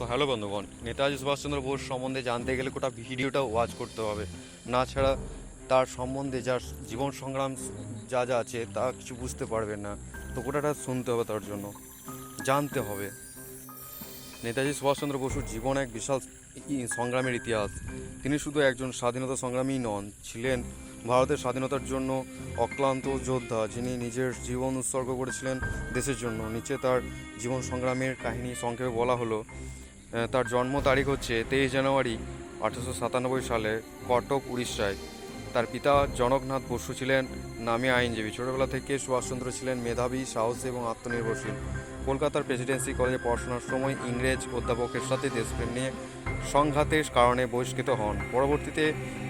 তো হ্যালো বন্ধুগণ, নেতাজি সুভাষচন্দ্র বোস সম্বন্ধে জানতে গেলে গোটা ভিডিওটা ওয়াচ করতে হবে। না ছাড়া তার সম্বন্ধে যার জীবন সংগ্রাম যা যা আছে, তা কিছু বুঝতে পারবেন না। তো গোটাটা শুনতে হবে তার জন্য। জানতে হবে। নেতাজি সুভাষচন্দ্র বসুর জীবন এক বিশাল সংগ্রামের ইতিহাস। তিনি শুধু একজন স্বাধীনতা সংগ্রামী নন, ছিলেন ভারতের স্বাধীনতার জন্য অক্লান্ত যোদ্ধা, যিনি নিজের জীবন উৎসর্গ করেছিলেন দেশের জন্য। নিচে তার জীবন সংগ্রামের কাহিনী সংক্ষেপে বলা হলো তার জন্ম তারিখ হচ্ছে তেইশ জানুয়ারি আঠেরোশো সাতানব্বই সালে কটক উড়িষ্যায়। তার পিতা জনকনাথ বসু ছিলেন নামী আইনজীবী। ছোটবেলা থেকে সুভাষচন্দ্র ছিলেন মেধাবী, সাহসী এবং আত্মনির্ভরশীল। কলকাতার প্রেসিডেন্সি কলেজে পড়াশোনার সময় ইংরেজ অধ্যাপকের সাথে দেশপ্রেম নিয়ে সংঘাতের কারণে বহিষ্কৃত হন। পরবর্তীতে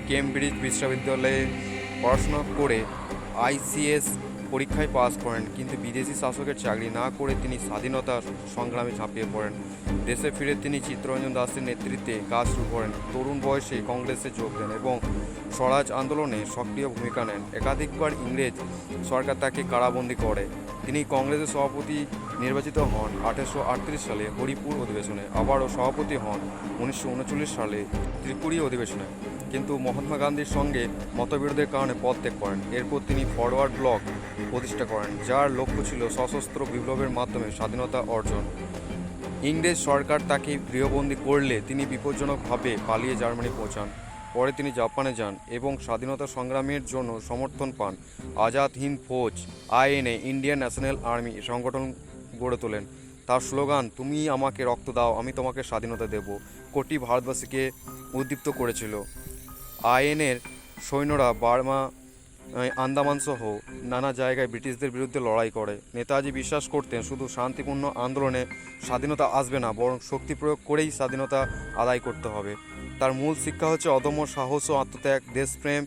কেমব্রিজ বিশ্ববিদ্যালয়ে পড়াশোনা করে আইসিএস পরীক্ষায় পাস করেন, কিন্তু বিদেশি শাসকের চাকরি না করে তিনি স্বাধীনতা সংগ্রামে ঝাঁপিয়ে পড়েন। দেশে ফিরে তিনি চিত্তরঞ্জন দাসের নেতৃত্বে কাজ শুরু করেন। তরুণ বয়সে কংগ্রেসে যোগ দেন এবং স্বরাজ আন্দোলনে সক্রিয় ভূমিকা নেন। একাধিকবার ইংরেজ সরকার তাকে কারাবন্দী করে। তিনি কংগ্রেসের সভাপতি নির্বাচিত হন আঠেরোশো আটত্রিশ সালে হরিপুর অধিবেশনে। আবারও সভাপতি হন উনিশশো উনচল্লিশ সালে ত্রিপুরী অধিবেশনে। কিন্তু মহাত্মা গান্ধীর সঙ্গে মতবিরোধের কারণে পদ ত্যাগ করেন। এরপর তিনি ফরওয়ার্ড ব্লক প্রতিষ্ঠা করেন, যার লক্ষ্য ছিল সশস্ত্র বিপ্লবের মাধ্যমে স্বাধীনতা অর্জন। ইংরেজ সরকার তাকে গৃহবন্দী করলে তিনি বিপজ্জনকভাবে পালিয়ে জার্মানি পৌঁছান। পরে তিনি জাপানে যান এবং স্বাধীনতা সংগ্রামের জন্য সমর্থন পান। Azad Hind Fauj, INA, Indian National Army সংগঠন গড়ে তোলেন। তার স্লোগান, তুমি আমাকে রক্ত দাও, আমি তোমাকে স্বাধীনতা দেব কোটি ভারতবাসীকে উদ্দীপ্ত করেছিল। আইএনের সৈন্যরা বার্মা আন্দামান সহ নানা জায়গায় ব্রিটিশদের বিরুদ্ধে লড়াই করে। নেতাজি বিশ্বাস করতেন, শুধু শান্তিপূর্ণ আন্দোলনে স্বাধীনতা আসবে না, বরং শক্তি প্রয়োগ করেই স্বাধীনতা আদায় করতে হবে। তার মূল শিক্ষা হচ্ছে অদম্য সাহস ও আত্মত্যাগ, দেশপ্রেম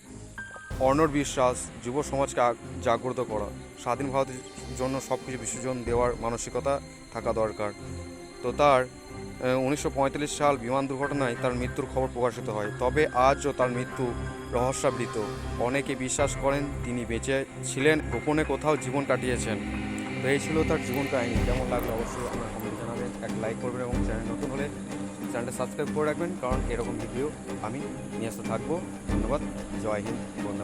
অনর বিশ্বাস, যুব সমাজকে জাগ্রত করা। স্বাধীন ভারতের জন্য সব কিছু বিসর্জন দেওয়ার মানসিকতা থাকা দরকার। তো তার উনিশশো পঁয়তাল্লিশ সাল বিমান দুর্ঘটনায় তার মৃত্যুর খবর প্রকাশিত হয়। তবে আজও তার মৃত্যু রহস্যাবৃত। অনেকে বিশ্বাস করেন তিনি বেঁচে ছিলেন, গোপনে কোথাও জীবন কাটিয়েছেন। তো এই ছিল তার জীবন কাহিনী। কেমন লাগল অবশ্যই আপনার কমেন্ট জানাবেন। এক লাইক করবেন এবং চ্যানেল নতুন হলে চ্যানেলটা সাবস্ক্রাইব করে রাখবেন। কারণ এরকম ভিডিও আমি নিয়ে আসতে থাকব। ধন্যবাদ। জয় হিন্দ। বন্দে